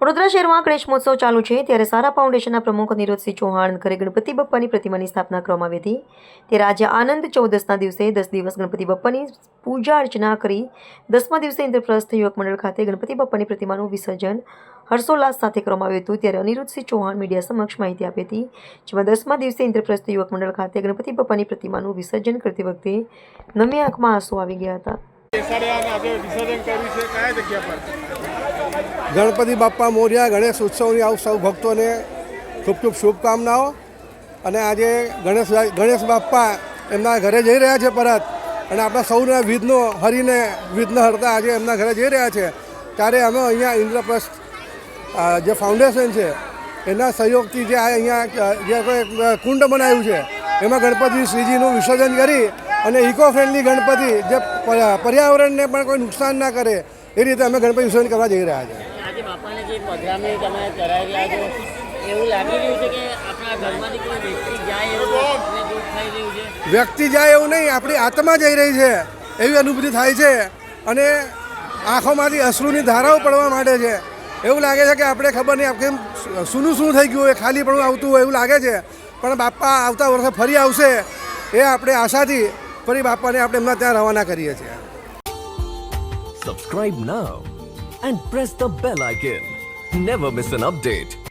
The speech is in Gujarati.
વડોદરા શહેરમાં ગણેશ ચાલુ છે, ત્યારે સારા ફાઉન્ડેશનના પ્રમુખ નિરોધસિંહ ચૌહાણ ઘરે ગણપતિ બપ્પાની પ્રતિમાની સ્થાપના કરવામાં આવી હતી. ત્યારે આનંદ ચૌદસના દિવસે દસ દિવસ ગણપતિ બપ્પાની પૂજા અર્ચના કરી દસમા દિવસે ઇન્દ્રપ્રસ્થ યુવક મંડળ ખાતે ગણપતિ બપ્પાની પ્રતિમાનું વિસર્જન હર્ષોલ્લાસ સાથે કરવામાં આવ્યું હતું. ત્યારે અનિરુદ્ધસિંહ ચૌહાણ મીડિયા સમક્ષ માહિતી આપી હતી. જેમાં દસમા દિવસે ઇન્દ્રપ્રસ્થ યુવક મંડળ ખાતે ગણપતિ બપ્પાની પ્રતિમાનું વિસર્જન કરતી વખતે નમી આંખમાં આંસુ આવી ગયા હતા. ગણપતિ બાપ્પા મોર્યા ગણેશ ઉત્સવની આવું સૌ ભક્તોને ખૂબ ખૂબ શુભકામનાઓ. અને આજે ગણેશ ગણેશ બાપ્પા એમના ઘરે જઈ રહ્યા છે પરત. અને આપણા સૌના વિધનો હરીને વિઘ્ન હરતા આજે એમના ઘરે જઈ રહ્યા છે. ત્યારે અમે અહીંયા ઇન્દ્રપ્રસ્થ જે ફાઉન્ડેશન છે, એના સહયોગથી જે આ અહીંયા જે કુંડ બનાવ્યું છે, એમાં ગણપતિ શ્રીજીનું વિસર્જન કરી અને ઇકો ફ્રેન્ડલી ગણપતિ જે પર્યાવરણને પણ કોઈ નુકસાન ના કરે એ રીતે અમે ગણપતિ વિસર્જન કરવા જઈ રહ્યા છીએ આજે બાપાને જે પધરામણી તમે કરાવી રહ્યા છો એવું લાગી રહ્યું છે કે આપણા ઘરમાંથી કોઈ વ્યક્તિ જાય એવું દુઃખ થઈ રહ્યું છે વ્યક્તિ જાય એવું નહીં આપણી આત્મા જઈ રહી છે એવી અનુભૂતિ થાય છે અને આંખોમાંથી અશ્રુની ધારાઓ પડવા માંડે છે એવું લાગે છે કે આપણે ખબર નહીં કેમ સૂનું શું થઈ ગયું હોય ખાલી પણ આવતું હોય એવું લાગે છે પણ બાપા આવતા વર્ષે ફરી આવશે એ આપણે આશાથી ફરી બાપાને આપણે એમના ત્યાં રવાના કરીએ છીએ Subscribe now and press the bell icon. Never miss an update.